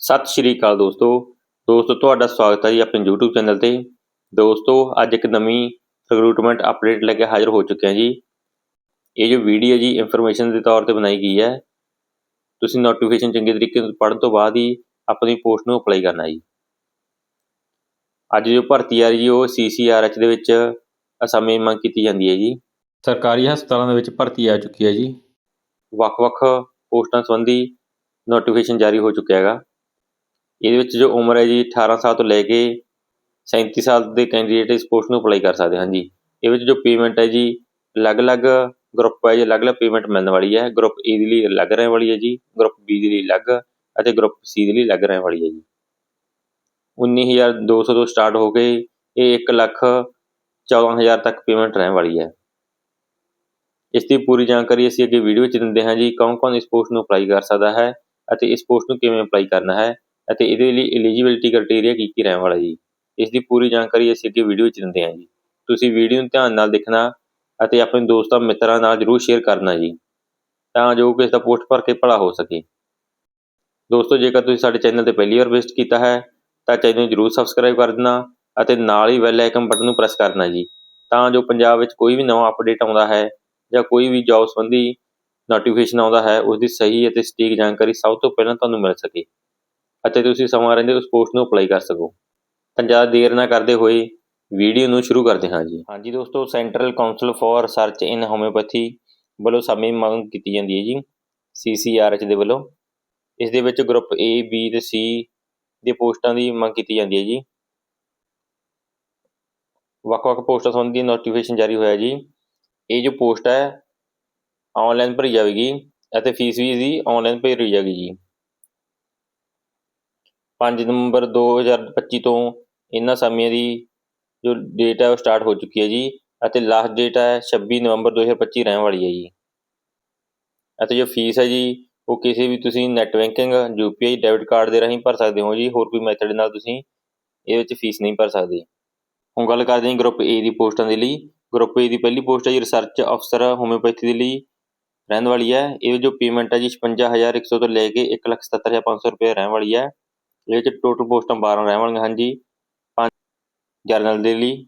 ਸਤਿ ਸ਼੍ਰੀ ਅਕਾਲ ਦੋਸਤੋ। ਦੋਸਤੋ ਤੁਹਾਡਾ ਸਵਾਗਤ ਹੈ ਜੀ ਆਪਣੇ YouTube ਚੈਨਲ ਤੇ। ਦੋਸਤੋ ਅੱਜ ਇੱਕ ਨਵੀਂ ਰਿਕਰੂਟਮੈਂਟ ਅਪਡੇਟ ਲੈ ਕੇ ਹਾਜ਼ਰ ਹੋ ਚੁੱਕੇ ਹਾਂ ਜੀ। ਇਹ ਜੋ ਵੀਡੀਓ ਜੀ ਇਨਫੋਰਮੇਸ਼ਨ ਦੇ ਤੌਰ ਤੇ ਬਣਾਈ ਗਈ ਹੈ। ਤੁਸੀਂ ਨੋਟੀਫਿਕੇਸ਼ਨ ਚੰਗੇ ਤਰੀਕੇ ਨਾਲ ਪੜ੍ਹਨ ਤੋਂ ਬਾਅਦ ਹੀ ਆਪਣੀ ਪੋਸਟ ਨੂੰ ਅਪਲਾਈ ਕਰਨਾ ਜੀ। ਅੱਜ ਜੋ ਭਰਤੀ ਆ ਰਹੀ ਜੀ ਉਹ CCRH ਦੇ ਵਿੱਚ ਅਸਾਮੀ ਮੰਗ ਕੀਤੀ ਜਾਂਦੀ ਹੈ ਜੀ। ਸਰਕਾਰੀ ਹਸਪਤਾਲਾਂ ਦੇ ਵਿੱਚ ਭਰਤੀ ਆ ਚੁੱਕੀ ਹੈ ਜੀ। ਵੱਖ-ਵੱਖ ਪੋਸਟਾਂ ਸੰਬੰਧੀ ਨੋਟੀਫਿਕੇਸ਼ਨ ਜਾਰੀ ਹੋ ਚੁੱਕਿਆ ਹੈਗਾ। ਇਹਦੇ ਵਿੱਚ ਜੋ ਉਮਰ ਹੈ ਜੀ 18 ਸਾਲ ਤੋਂ ਲੈ ਕੇ 37 ਸਾਲ ਦੇ ਕੈਂਡੀਡੇਟ ਇਸ ਪੋਸਟ ਨੂੰ ਅਪਲਾਈ ਕਰ ਸਕਦੇ ਹਨ ਜੀ। ਇਹਦੇ ਵਿੱਚ ਜੋ ਪੇਮੈਂਟ ਹੈ ਜੀ, ਅਲੱਗ-ਅਲੱਗ ਗਰੁੱਪ ਵਾਈਜ਼ ਅਲੱਗ-ਅਲੱਗ ਪੇਮੈਂਟ ਮਿਲਣ ਵਾਲੀ ਹੈ। ਗਰੁੱਪ ਏ ਦੇ ਲਈ ਅਲੱਗ ਰਹਿਣ ਵਾਲੀ ਹੈ ਜੀ ਗਰੁੱਪ ਬੀ ਦੇ ਲਈ ਅਲੱਗ ਅਤੇ ਗਰੁੱਪ ਸੀ ਦੇ ਲਈ ਅਲੱਗ ਰਹਿਣ ਵਾਲੀ ਹੈ ਜੀ। 19200 ਤੋਂ ਸਟਾਰਟ ਹੋ ਕੇ ਇਹ 1 ਲੱਖ 14000 ਤੱਕ ਪੇਮੈਂਟ ਰਹਿਣ ਵਾਲੀ ਹੈ। ਇਸ ਦੀ ਪੂਰੀ ਜਾਣਕਾਰੀ ਅਸੀਂ ਅੱਗੇ ਵੀਡੀਓ ਵਿੱਚ ਦਿੰਦੇ ਹਾਂ ਜੀ, ਕੌਣ-ਕੌਣ ਇਸ ਪੋਸਟ ਨੂੰ ਅਪਲਾਈ ਕਰ ਸਕਦਾ ਹੈ ਅਤੇ ਇਸ ਪੋਸਟ ਨੂੰ ਕਿਵੇਂ ਅਪਲਾਈ ਕਰਨਾ ਹੈ। ਅਤੇ ਇਹਦੇ ਲਈ ਐਲੀਜੀਬਿਲਟੀ ਕ੍ਰਾਈਟੇਰੀਆ ਕੀ ਕੀ ਰਹਿਣ ਵਾਲਾ ਜੀ। ਇਸ ਦੀ ਪੂਰੀ ਜਾਣਕਾਰੀ ਅਸੀਂ ਅੱਗੇ ਵੀਡੀਓ ਵਿੱਚ ਦਿੰਦੇ ਹਾਂ ਜੀ। ਤੁਸੀਂ ਵੀਡੀਓ ਨੂੰ ਧਿਆਨ ਨਾਲ ਦੇਖਣਾ ਅਤੇ ਆਪਣੇ ਦੋਸਤਾਂ, ਮਿੱਤਰਾਂ ਨਾਲ ਜਰੂਰ ਸ਼ੇਅਰ ਕਰਨਾ ਜੀ, ਤਾਂ ਜੋ ਕਿ ਇਸ ਦਾ ਪੋਸਟ ਭਰ ਕੇ ਭਲਾ ਹੋ ਸਕੇ। ਦੋਸਤੋ, ਜੇਕਰ ਤੁਸੀਂ ਸਾਡੇ ਚੈਨਲ ਤੇ ਪਹਿਲੀ ਵਾਰ ਵਿਜ਼ਿਟ ਕੀਤਾ ਹੈ, ਤਾਂ ਚੈਨਲ ਨੂੰ ਜਰੂਰ ਸਬਸਕ੍ਰਾਈਬ ਕਰ ਦੇਣਾ ਅਤੇ ਨਾਲ ਹੀ ਬੈਲ ਆਈਕਨ ਬਟਨ ਨੂੰ ਪ੍ਰੈਸ ਕਰਨਾ ਜੀ, ਤਾਂ ਜੋ ਪੰਜਾਬ ਵਿੱਚ ਕੋਈ ਵੀ ਨਵਾਂ ਅਪਡੇਟ ਆਉਂਦਾ ਹੈ ਜਾਂ ਕੋਈ ਵੀ ਜੌਬ ਸੰਬੰਧੀ ਨੋਟੀਫਿਕੇਸ਼ਨ ਆਉਂਦਾ ਹੈ, ਉਸ ਦੀ ਸਹੀ ਅਤੇ ਸਟੀਕ ਜਾਣਕਾਰੀ ਸਭ ਤੋਂ ਪਹਿਲਾਂ ਤੁਹਾਨੂੰ ਮਿਲ ਸਕੇ। ਅਤੇ ਤੁਸੀਂ ਸਮਾਂ ਰਹਿੰਦੇ ਉਸ ਪੋਸਟ ਨੂੰ ਅਪਲਾਈ ਕਰ ਸਕੋ। ਤਾਂ ਜ਼ਿਆਦਾ ਦੇਰ ਨਾ ਕਰਦੇ ਹੋਏ ਵੀਡੀਓ ਨੂੰ ਸ਼ੁਰੂ ਕਰਦੇ ਹਾਂ ਜੀ। ਹਾਂਜੀ ਦੋਸਤੋ Central Council for Research in Homoeopathy ਵੱਲੋਂ ਸਮੇਂ ਮੰਗ ਕੀਤੀ ਜਾਂਦੀ ਹੈ ਜੀ CCRH ਦੇ ਵੱਲੋਂ। ਇਸ ਦੇ ਵਿੱਚ ਗਰੁੱਪ A, B ਤੇ C ਦੇ ਪੋਸਟਾਂ ਦੀ ਮੰਗ ਕੀਤੀ ਜਾਂਦੀ ਹੈ ਜੀ। ਵੱਖ-ਵੱਖ ਪੋਸਟਾਂ ਸੰਬੰਧੀ ਨੋਟੀਫਿਕੇਸ਼ਨ ਜਾਰੀ ਹੋਇਆ ਜੀ। ਇਹ ਜੋ ਪੋਸਟ ਹੈ ਆਨਲਾਈਨ ਭਰੀ ਜਾਵੇਗੀ ਅਤੇ ਫੀਸ ਵੀ ਇਹਦੀ ਆਨਲਾਈਨ ਭਰੀ ਜਾਵੇਗੀ ਜੀ। 5 ਨਵੰਬਰ 2025 ਤੋਂ ਇਹਨਾਂ ਸਮਿਆਂ ਦੀ ਜੋ ਡੇਟ ਹੈ ਉਹ ਸਟਾਰਟ ਹੋ ਚੁੱਕੀ ਹੈ ਜੀ ਅਤੇ ਲਾਸਟ ਡੇਟ ਹੈ 26 ਨਵੰਬਰ 2025 ਰਹਿਣ ਵਾਲੀ ਹੈ ਜੀ। ਅਤੇ ਜੋ ਫੀਸ ਹੈ ਜੀ, ਉਹ ਕਿਸੇ ਵੀ ਤੁਸੀਂ net banking UPI debit card ਦੇ ਰਾਹੀਂ ਭਰ ਸਕਦੇ ਹੋ ਜੀ, ਹੋਰ ਕੋਈ ਮੈਥਡ ਨਾਲ ਤੁਸੀਂ ਇਹਦੇ ਵਿੱਚ ਫੀਸ ਨਹੀਂ ਭਰ ਸਕਦੇ। ਹੁਣ ਗੱਲ ਕਰਦੇ ਹਾਂ ਗਰੁੱਪ ਏ ਦੀ ਪੋਸਟਾਂ ਦੇ ਲਈ। ਗਰੁੱਪ ਏ ਦੀ ਪਹਿਲੀ ਪੋਸਟ ਹੈ ਜੀ ਰਿਸਰਚ ਅਫਸਰ ਹੋਮਿਓਪੈਥੀ ਦੇ ਲਈ ਰਹਿਣ ਵਾਲੀ ਹੈ। ਇਹ ਜੋ ਪੇਮੈਂਟ ਹੈ ਜੀ 56100 ਤੋਂ ਲੈ ਕੇ 177500 ਰੁਪਏ ਰਹਿਣ ਵਾਲੀ ਹੈ। ਇਹਦੇ ਵਿੱਚ ਟੋਟਲ ਪੋਸਟਾਂ 12 ਰਹਿਣ ਵਾਲੀਆਂ ਹਨ ਜੀ ਪੰਜ ਜਰਨਲ ਦੇ ਲਈ,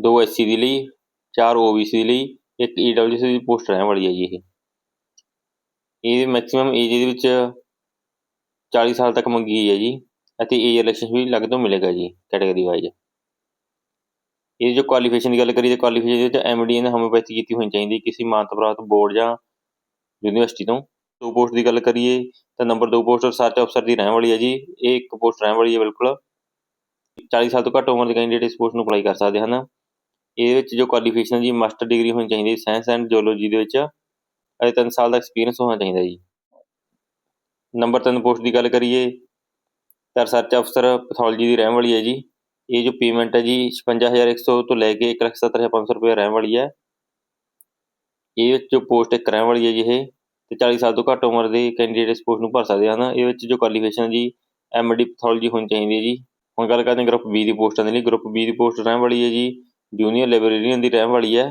ਦੋ ਐਸਸੀ ਦੇ ਲਈ, ਚਾਰ ਓਬੀਸੀ ਦੇ ਲਈ, ਇੱਕ ਈਡਬਲਯੂਸੀ ਦੀ ਪੋਸਟ ਰਹਿਣ ਵਾਲੀ ਹੈ ਜੀ ਇਹ। ਇਹ ਮੈਕਸਿਮਮ ਏਜ ਦੇ ਵਿੱਚ 40 ਸਾਲ ਤੱਕ ਮੰਗੀ ਗਈ ਹੈ ਜੀ, ਅਤੇ ਏਜ ਇਲੈਕਸ਼ਨ ਵੀ ਅਲੱਗ ਤੋਂ ਮਿਲੇਗਾ ਜੀ ਕੈਟਾਗਰੀ ਵਾਈਜ਼ ਇਹ ਜੋ ਕੁਆਲੀਫਿਕੇਸ਼ਨ ਦੀ ਗੱਲ ਕਰੀਏ, ਤਾਂ ਕੁਆਲੀਫਿਕੇਸ਼ਨ ਦੇ ਵਿੱਚ ਐਮਡੀ ਨੇ ਹੋਮਿਓਪੈਥੀ ਕੀਤੀ ਹੋਣੀ ਚਾਹੀਦੀ ਕਿਸੇ ਮਾਨਤਾ ਪ੍ਰਾਪਤ ਬੋਰਡ ਜਾਂ ਯੂਨੀਵਰਸਿਟੀ ਤੋਂ। ਦੋ ਪੋਸਟ ਦੀ ਗੱਲ ਕਰੀਏ ਤਾਂ ਨੰਬਰ 2 ਪੋਸਟ ਰਿਸਰਚ ਅਫਸਰ ਦੀ ਰਹਿਣ ਵਾਲੀ ਹੈ ਜੀ। ਇਹ ਇੱਕ ਪੋਸਟ ਰਹਿਣ ਵਾਲੀ ਹੈ ਬਿਲਕੁਲ। 40 ਸਾਲ ਤੋਂ ਘੱਟ ਉਮਰ ਦੇ ਕੈਂਡੀਡੇਟ ਇਸ ਪੋਸਟ ਨੂੰ ਅਪਲਾਈ ਕਰ ਸਕਦੇ ਹਨ। ਇਹਦੇ ਵਿੱਚ ਜੋ ਕੁਆਲੀਫਿਕੇਸ਼ਨ ਜੀ ਮਾਸਟਰ ਡਿਗਰੀ ਹੋਣੀ ਚਾਹੀਦੀ ਹੈ ਸਾਇੰਸ ਐਂਡ ਜੀਓਲੋਜੀ ਦੇ ਵਿੱਚ। ਅਤੇ 3 ਸਾਲ ਦਾ ਐਕਸਪੀਰੀਅੰਸ ਹੋਣਾ ਚਾਹੀਦਾ ਜੀ। ਨੰਬਰ 3 ਪੋਸਟ ਦੀ ਗੱਲ ਕਰੀਏ ਤਾਂ ਰਿਸਰਚ ਅਫਸਰ ਪੈਥੋਲੋਜੀ ਦੀ ਰਹਿਣ ਵਾਲੀ ਹੈ ਜੀ। ਇਹ ਜੋ ਪੇਮੈਂਟ ਹੈ ਜੀ 56100 ਤੋਂ ਲੈ ਕੇ 177500 ਰੁਪਏ ਰਹਿਣ ਵਾਲੀ ਹੈ। ਇਹ ਵਿੱਚ ਜੋ ਪੋਸਟ ਇੱਕ ਰਹਿਣ ਵਾਲੀ ਹੈ ਜੀ ਇਹ। ਤੇ 40 ਸਾਲ ਤੋਂ ਘੱਟ ਉਮਰ ਦੇ ਕੈਂਡੀਡੇਟ ਇਸ ਪੋਸਟ ਨੂੰ ਭਰ ਸਕਦੇ ਹਨ? ਇਹ ਵਿੱਚ ਜੋ ਕੁਆਲੀਫਿਕੇਸ਼ਨ ਜੀ ਐਮਡੀ ਪੈਥੋਲੋਜੀ ਹੋਣੀ ਚਾਹੀਦੀ ਹੈ ਜੀ। ਹੁਣ ਗੱਲ ਕਰਦੇ ਹਾਂ ਗਰੁੱਪ ਬੀ ਦੀ ਪੋਸਟਾਂ ਦੇ ਲਈ। ਗਰੁੱਪ ਬੀ ਦੀ ਪੋਸਟ ਰਹਿਣ ਵਾਲੀ ਹੈ ਜੀ। ਜੂਨੀਅਰ ਲਾਇਬ੍ਰੇਰੀਅਨ ਦੀ ਰਹਿਣ ਵਾਲੀ ਹੈ।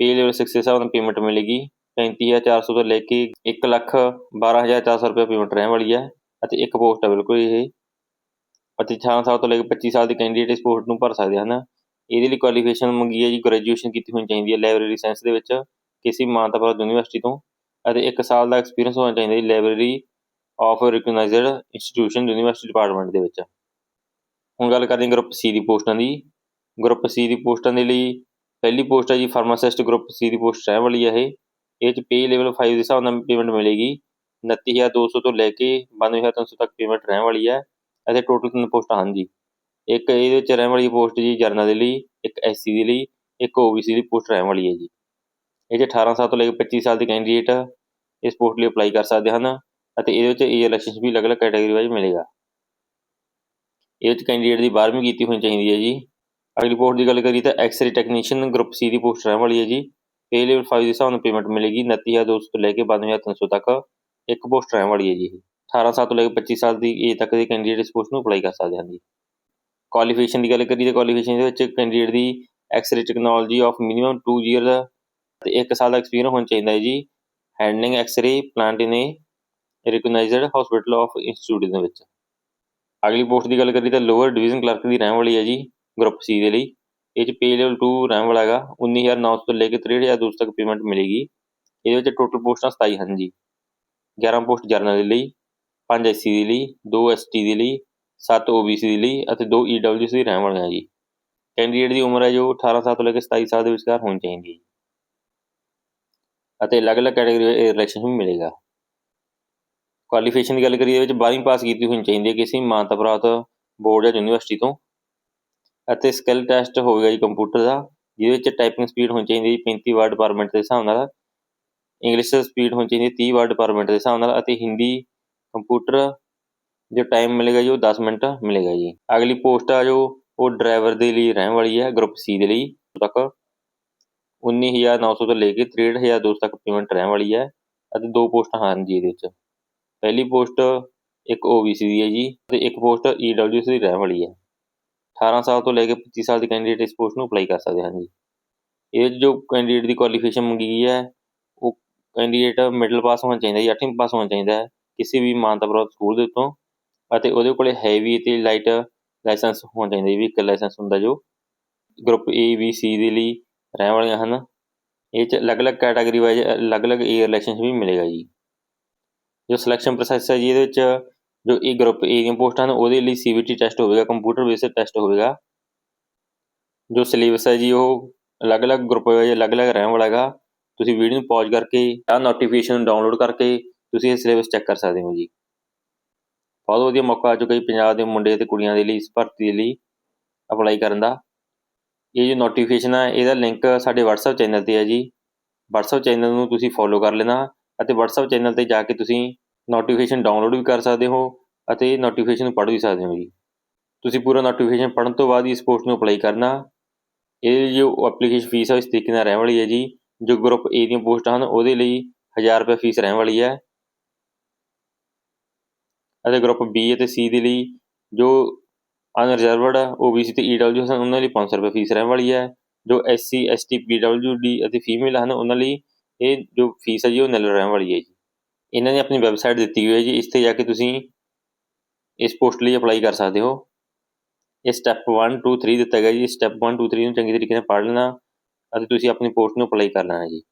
ਪੇ ਲੈਵਲ 6 ਦੇ ਹਿਸਾਬ ਨਾਲ ਪੇਮੈਂਟ ਮਿਲੇਗੀ। 35400 ਤੋਂ ਲੈ ਕੇ 1 ਲੱਖ 12400 ਰੁਪਏ ਪੇਮੈਂਟ ਰਹਿਣ ਵਾਲੀ ਹੈ ਅਤੇ ਇੱਕ ਪੋਸਟ ਹੈ ਬਿਲਕੁਲ ਇਹ। ਅਤੇ 18 ਸਾਲ ਤੋਂ ਲੈ ਕੇ 25 ਸਾਲ ਦੇ ਕੈਂਡੀਡੇਟ ਇਸ ਪੋਸਟ ਨੂੰ ਭਰ ਸਕਦੇ ਹਨ? ਇਹਦੇ ਲਈ ਕੁਆਲੀਫਿਕੇਸ਼ਨ ਮੰਗੀ ਹੈ ਜੀ। ਗ੍ਰੈਜੂਏਸ਼ਨ ਕੀਤੀ ਹੋਣੀ ਚਾਹੀਦੀ ਹੈ ਲਾਇਬ੍ਰੇਰੀ ਸਾਇੰਸ ਦੇ ਵਿੱਚ। ਕਿਸੇ ਮਾਨਤਾ ਪ੍ਰਾਪਤ ਯੂਨੀਵਰਸਿਟੀ ਤੋਂ। ਅਤੇ 1 ਸਾਲ ਦਾ ਐਕਸਪੀਰੀਅੰਸ ਹੋਣਾ ਚਾਹੀਦਾ ਜੀ library of recognised institution university department ਦੇ ਵਿੱਚ। ਹੁਣ ਗੱਲ ਕਰਦੇ ਹਾਂ ਗਰੁੱਪ ਸੀ ਦੀ ਪੋਸਟਾਂ ਦੀ। ਗਰੁੱਪ ਸੀ ਦੀ ਪੋਸਟਾਂ ਦੇ ਲਈ ਪਹਿਲੀ ਪੋਸਟ ਹੈ ਜੀ ਫਾਰਮਾਸਿਸਟ ਗਰੁੱਪ ਸੀ ਦੀ ਪੋਸਟ ਰਹਿਣ ਵਾਲੀ ਹੈ ਇਹ। ਇਹ ਚ ਪੇ ਲੈਵਲ 5 ਦੇ ਹਿਸਾਬ ਨਾਲ ਪੇਮੈਂਟ ਮਿਲੇਗੀ। 29200 ਤੋਂ ਲੈ ਕੇ 92300 ਤੱਕ ਪੇਮੈਂਟ ਰਹਿਣ ਵਾਲੀ ਹੈ ਅਤੇ ਟੋਟਲ ਤਿੰਨ ਪੋਸਟਾਂ ਹਨ ਜੀ। ਇੱਕ ਇਹਦੇ ਵਿੱਚ ਰਹਿਣ ਵਾਲੀ ਪੋਸਟ ਜੀ ਜਰਨਲ ਦੇ ਲਈ, ਇੱਕ ਐਸਸੀ ਦੇ ਲਈ, ਇੱਕ ਓਬੀਸੀ ਦੀ ਪੋਸਟ ਰਹਿਣ ਵਾਲੀ ਹੈ ਜੀ। ਇਹ 'ਚ 18 ਸਾਲ ਤੋਂ ਲੈ ਕੇ 25 ਸਾਲ ਦੇ ਕੈਂਡੀਡੇਟ ਇਸ ਪੋਸਟ ਲਈ ਅਪਲਾਈ ਕਰ ਸਕਦੇ ਹਨ ਅਤੇ ਇਹਦੇ ਵਿੱਚ ਏਜ ਇਲੈਕਸ਼ਨ ਵੀ ਅਲੱਗ-ਅਲੱਗ ਕੈਟਾਗਰੀ ਵਾਈਜ਼ ਮਿਲੇਗਾ। ਇਹ ਵਿੱਚ ਕੈਂਡੀਡੇਟ ਦੀ 12ਵੀਂ ਕੀਤੀ ਹੋਣੀ ਚਾਹੀਦੀ ਹੈ ਜੀ। ਅਗਲੀ ਪੋਸਟ ਦੀ ਗੱਲ ਕਰੀਏ ਤਾਂ ਐਕਸਰੇ ਟੈਕਨੀਸ਼ੀਅਨ ਗਰੁੱਪ ਸੀ ਦੀ ਪੋਸਟ ਰਹਿਣ ਵਾਲੀ ਹੈ ਜੀ। ਪੇ ਲੈਵਲ 5 ਦੇ ਹਿਸਾਬ ਨਾਲ ਪੇਮੈਂਟ ਮਿਲੇਗੀ 29200 ਤੋਂ ਲੈ ਕੇ 92300 ਤੱਕ ਇੱਕ ਪੋਸਟ ਰਹਿਣ ਵਾਲੀ ਹੈ ਜੀ 18 ਸਾਲ ਤੋਂ ਲੈ ਕੇ 25 ਸਾਲ ਦੀ ਏਜ ਤੱਕ ਦੇ ਕੈਂਡੀਡੇਟ ਇਸ ਪੋਸਟ ਨੂੰ ਅਪਲਾਈ ਕਰ ਸਕਦੇ ਹਨ ਜੀ। ਕੁਆਲੀਫਿਕੇਸ਼ਨ ਦੀ ਗੱਲ ਕਰੀਏ ਤਾਂ ਕੁਆਲੀਫਿਕੇਸ਼ਨ ਦੇ ਵਿੱਚ candidate the X-ray technology of minimum 2 year ਤੇ 1 ਸਾਲ ਦਾ ਐਕਸਪੀਰੀਅੰਸ ਹੋਣਾ ਚਾਹੀਦਾ ਹੈ ਜੀ। Handling X-ray plant in a recognised hospital of institute ਦੇ ਵਿੱਚ। ਅਗਲੀ ਪੋਸਟ ਦੀ ਗੱਲ ਕਰੀ ਤਾਂ ਲੋਅਰ ਡਿਵੀਜ਼ਨ ਕਲਰਕ ਦੀ ਰਹਿਣ ਵਾਲੀ ਹੈ ਜੀ ਗਰੁੱਪ ਸੀ ਦੇ ਲਈ। ਇਹ 'ਚ ਪੇ ਲੈਵਲ 2 ਰਹਿਣ ਵਾਲਾ ਹੈਗਾ। 19900 ਤੋਂ ਲੈ ਕੇ 63200 ਤੱਕ ਪੇਮੈਂਟ ਮਿਲੇਗੀ। ਇਹਦੇ ਵਿੱਚ ਟੋਟਲ ਪੋਸਟਾਂ 27 ਹਨ ਜੀ। 11 ਪੋਸਟ ਜਰਨਲ ਦੇ ਲਈ 5 ਐਸਸੀ ਦੇ ਲਈ 2 ਐਸਟੀ ਦੇ ਲਈ 7 ਓਬੀਸੀ ਦੇ ਲਈ ਅਤੇ 2 ਈਡਬਲਯੂਸੀ ਦੀ ਰਹਿਣ ਹੈ ਜੀ। ਕੈਂਡੀਡੇਟ ਦੀ ਉਮਰ ਹੈ ਜੋ 18 ਸਾਲ ਤੋਂ ਲੈ ਕੇ 27 ਸਾਲ ਦੇ ਵਿਚਕਾਰ ਹੋਣੀ ਚਾਹੀਦੀ ਹੈ ਜੀ। ਅਤੇ ਅਲੱਗ-ਅਲੱਗ ਕੈਟਾਗਰੀ ਵਿੱਚ ਰਿਲੈਕਸ਼ਨ ਮਿਲੇਗਾ। ਕੁਆਲੀਫਿਕੇਸ਼ਨ ਦੀ ਗੱਲ ਕਰੀਏ ਇਹਦੇ ਵਿੱਚ 12ਵੀਂ ਪਾਸ ਕੀਤੀ ਹੋਣੀ ਚਾਹੀਦੀ ਹੈ ਕਿਸੇ ਮਾਨਤਾ ਪ੍ਰਾਪਤ ਬੋਰਡ ਜਾਂ ਯੂਨੀਵਰਸਿਟੀ ਤੋਂ। ਅਤੇ ਸਕਿੱਲ ਟੈਸਟ ਹੋਵੇਗਾ ਜੀ ਕੰਪਿਊਟਰ ਦਾ, ਜਿਹਦੇ ਵਿੱਚ ਟਾਈਪਿੰਗ ਸਪੀਡ ਹੋਣੀ ਚਾਹੀਦੀ ਹੈ 35 ਵਰਡ ਪਰ ਮਿੰਟ ਦੇ ਹਿਸਾਬ ਨਾਲ। ਇੰਗਲਿਸ਼ ਸਪੀਡ ਹੋਣੀ ਚਾਹੀਦੀ ਹੈ 30 ਵਰਡ ਪਰ ਮਿੰਟ ਦੇ ਹਿਸਾਬ ਨਾਲ ਅਤੇ ਹਿੰਦੀ ਕੰਪਿਊਟਰ ਜੋ ਟਾਈਮ ਮਿਲੇਗਾ ਜੀ ਉਹ 10 ਮਿੰਟ ਮਿਲੇਗਾ ਜੀ। ਅਗਲੀ ਪੋਸਟ ਆ ਜੋ, ਉਹ ਡਰਾਈਵਰ ਦੇ ਲਈ ਰਹਿਣ ਵਾਲੀ ਹੈ ਗਰੁੱਪ ਸੀ ਦੇ ਲਈ ਤੱਕ। 19900 ਤੋਂ ਲੈ ਕੇ 63200 ਤੱਕ ਪੇਮੈਂਟ ਰਹਿਣ ਵਾਲੀ ਹੈ ਅਤੇ ਦੋ ਪੋਸਟਾਂ ਹਨ ਜੀ ਇਹਦੇ ਵਿੱਚ। ਪਹਿਲੀ ਪੋਸਟ ਇੱਕ OBC ਦੀ ਹੈ ਜੀ ਤੇ ਇੱਕ ਪੋਸਟ EWC ਦੀ ਰਹਿਣ ਵਾਲੀ ਹੈ। 18 ਸਾਲ ਤੋਂ ਲੈ ਕੇ 25 ਸਾਲ ਦੇ ਕੈਂਡੀਡੇਟ ਇਸ ਪੋਸਟ ਨੂੰ ਅਪਲਾਈ ਕਰ ਸਕਦੇ ਹਨ ਜੀ। ਇਹ 'ਚ ਜੋ ਕੈਂਡੀਡੇਟ ਦੀ ਕੁਆਲੀਫਿਕੇਸ਼ਨ ਮੰਗੀ ਗਈ ਹੈ, ਉਹ ਕੈਂਡੀਡੇਟ ਮਿਡਲ ਪਾਸ ਹੋਣਾ ਚਾਹੀਦਾ ਜੀ 8ਵੀਂ ਪਾਸ ਹੋਣਾ ਚਾਹੀਦਾ ਹੈ, ਕਿਸੇ ਵੀ ਮਾਨਤਾ ਪ੍ਰਾਪਤ ਸਕੂਲ ਦੇ ਉੱਤੋਂ ਅਤੇ ਉਹਦੇ ਕੋਲੇ ਹੈਵੀ ਅਤੇ ਲਾਈਟ ਲਾਇਸੈਂਸ ਹੋਣਾ ਚਾਹੀਦਾ ਜੀ ਵਹੀਕਲ ਲਾਇਸੈਂਸ ਹੁੰਦਾ ਜੋ। ਗਰੁੱਪ ਏ ਬੀ ਸੀ ਦੇ ਲਈ ਰਹਿਣ ਵਾਲੀਆਂ ਹਨ। ਇਹ 'ਚ ਅਲੱਗ-ਅਲੱਗ ਕੈਟਾਗਰੀ ਵਾਈਜ਼ ਅਲੱਗ-ਅਲੱਗ ਏਅਰ ਰਿਲੈਕਸ਼ਨ ਵੀ ਮਿਲੇਗਾ ਜੀ। ਜੋ ਸਿਲੈਕਸ਼ਨ ਪ੍ਰੋਸੈਸ ਹੈ ਜੀ, ਇਹਦੇ ਵਿੱਚ ਜੋ ਇਹ ਗਰੁੱਪ ਏ ਦੀਆਂ ਪੋਸਟਾਂ ਹਨ, ਉਹਦੇ ਲਈ ਸੀਬੀਟੀ ਟੈਸਟ ਹੋਵੇਗਾ ਕੰਪਿਊਟਰ ਬੇਸਡ ਟੈਸਟ ਹੋਵੇਗਾ। ਜੋ ਸਿਲੇਬਸ ਹੈ ਜੀ, ਉਹ ਅਲੱਗ-ਅਲੱਗ ਗਰੁੱਪ ਵਾਈਜ਼ ਅਲੱਗ-ਅਲੱਗ ਰਹਿਣ ਵਾਲਾ ਹੈਗਾ। ਤੁਸੀਂ ਵੀਡੀਓ ਨੂੰ ਪੌਜ਼ ਕਰਕੇ, ਆਹ ਨੋਟੀਫਿਕੇਸ਼ਨ ਡਾਊਨਲੋਡ ਕਰਕੇ, ਤੁਸੀਂ ਇਹ ਸਿਲੇਬਸ ਚੈੱਕ ਕਰ ਸਕਦੇ ਹੋ ਜੀ। ਬਹੁਤ ਵਧੀਆ ਮੌਕਾ ਆ ਚੁੱਕਾ ਜੀ ਪੰਜਾਬ ਦੇ ਮੁੰਡੇ ਤੇ ਕੁੜੀਆਂ ਦੇ ਲਈ, ਇਸ ਭਰਤੀ ਦੇ ਲਈ ਅਪਲਾਈ ਕਰਨ ਦਾ। ਇਹ ਜੋ ਨੋਟੀਫਿਕੇਸ਼ਨ ਹੈ ਇਹਦਾ ਲਿੰਕ ਸਾਡੇ WhatsApp ਚੈਨਲ ਤੇ ਹੈ ਜੀ। WhatsApp ਚੈਨਲ ਨੂੰ ਤੁਸੀਂ ਫੋਲੋ ਕਰ ਲੈਣਾ ਅਤੇ WhatsApp ਚੈਨਲ ਤੇ ਜਾ ਕੇ ਤੁਸੀਂ ਨੋਟੀਫਿਕੇਸ਼ਨ ਡਾਊਨਲੋਡ ਵੀ ਕਰ ਸਕਦੇ ਹੋ ਅਤੇ ਨੋਟੀਫਿਕੇਸ਼ਨ ਪੜ੍ਹ ਵੀ ਸਕਦੇ ਹੋ ਜੀ। ਤੁਸੀਂ ਪੂਰਾ ਨੋਟੀਫਿਕੇਸ਼ਨ ਪੜ੍ਹਨ ਤੋਂ ਬਾਅਦ ਇਸ ਪੋਸਟ ਨੂੰ ਅਪਲਾਈ ਕਰਨਾ। ਇਹ ਜੋ ਐਪਲੀਕੇਸ਼ਨ ਫੀਸ ਹੈ ਇਸ ਤਰੀਕੇ ਨਾਲ ਰਹਿਣ ਵਾਲੀ ਹੈ ਜੀ। ਜੋ ਗਰੁੱਪ ਏ ਦੀਆਂ ਪੋਸਟਾਂ ਹਨ, ਉਹਦੇ ਲਈ 1000 ਰੁਪਏ ਫੀਸ ਰਹਿਣ ਵਾਲੀ ਹੈ ਅਤੇ ਗਰੁੱਪ ਬੀ ਅਤੇ ਸੀ ਦੇ ਲਈ ਜੋ ਅਨਰਿਜ਼ਰਵਡ ਓਬੀਸੀ ਤੇ ਈਡਬਲਯੂ ਹਨ ਉਹਨਾਂ ਲਈ 500 ਰੁਪਏ ਫੀਸ ਰਹਿਣ ਵਾਲੀ ਹੈ ਜੋ ਐਸਸੀ ਐਸਟੀ ਪੀਡਬਲਯੂਡੀ ਅਤੇ ਫੀਮੇਲ ਹਨ, ਉਹਨਾਂ ਲਈ ਇਹ ਜੋ ਫੀਸ ਹੈ ਜੀ, ਉਹ ਨਿਲ ਰਹਿਣ ਵਾਲੀ ਹੈ ਜੀ। ਇਹਨਾਂ ਨੇ ਆਪਣੀ ਵੈਬਸਾਈਟ ਦਿੱਤੀ ਹੋਈ ਹੈ ਜੀ, ਇਸ ਤੇ ਜਾ ਕੇ ਤੁਸੀਂ ਇਸ ਪੋਸਟ ਲਈ ਅਪਲਾਈ ਕਰ ਸਕਦੇ ਹੋ। ਇਹ ਸਟੈਪ 1 2 3 ਦਿੱਤਾ ਗਿਆ ਜੀ। ਸਟੈਪ 1 2 3 ਨੂੰ ਚੰਗੀ ਤਰੀਕੇ ਨਾਲ ਪੜ੍ਹ ਲੈਣਾ ਅਤੇ ਤੁਸੀਂ ਆਪਣੀ ਪੋਸਟ ਨੂੰ ਅਪਲਾਈ ਕਰ ਲੈਣਾ ਜੀ।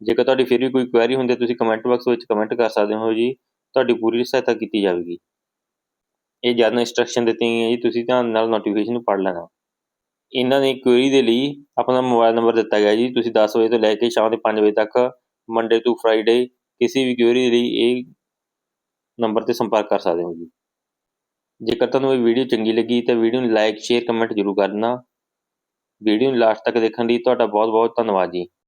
ਜੇਕਰ ਤੁਹਾਡੀ ਫਿਰ ਵੀ ਕੋਈ ਕੁਐਰੀ ਹੁੰਦੀ ਹੈ, ਤੁਸੀਂ ਕਮੈਂਟ ਬਾਕਸ ਵਿੱਚ ਕਮੈਂਟ ਕਰ ਸਕਦੇ ਹੋ ਜੀ। ਤੁਹਾਡੀ ਪੂਰੀ ਸਹਾਇਤਾ ਕੀਤੀ ਜਾਵੇਗੀ। ਇਹ ਜ਼ਿਆਦਾ ਇੰਸਟਰਕਸ਼ਨ ਦਿੱਤੀਆਂ ਗਈਆਂ ਜੀ, ਤੁਸੀਂ ਧਿਆਨ ਨਾਲ ਨੋਟੀਫਿਕੇਸ਼ਨ ਨੂੰ ਪੜ੍ਹ ਲੈਣਾ। ਇਹਨਾਂ ਨੇ ਕੁਐਰੀ ਦੇ ਲਈ ਆਪਣਾ ਮੋਬਾਈਲ ਨੰਬਰ ਦਿੱਤਾ ਗਿਆ ਜੀ। ਤੁਸੀਂ 10 ਵਜੇ ਤੋਂ ਲੈ ਕੇ ਸ਼ਾਮ ਦੇ 5 ਵਜੇ ਤੱਕ ਮੰਡੇ ਤੋਂ ਫਰਾਈਡੇ ਕਿਸੇ ਵੀ ਕੁਐਰੀ ਲਈ ਇਹ ਨੰਬਰ ਤੇ ਸੰਪਰਕ ਕਰ ਸਕਦੇ ਹੋ ਜੀ। ਜੇਕਰ ਤੁਹਾਨੂੰ ਇਹ ਵੀਡੀਓ ਚੰਗੀ ਲੱਗੀ ਤਾਂ ਵੀਡੀਓ ਨੂੰ ਲਾਈਕ ਸ਼ੇਅਰ ਕਮੈਂਟ ਜ਼ਰੂਰ ਕਰਨਾ। ਵੀਡੀਓ ਨੂੰ ਲਾਸਟ ਤੱਕ ਦੇਖਣ ਲਈ ਤੁਹਾਡਾ ਬਹੁਤ ਬਹੁਤ ਧੰਨਵਾਦ ਜੀ।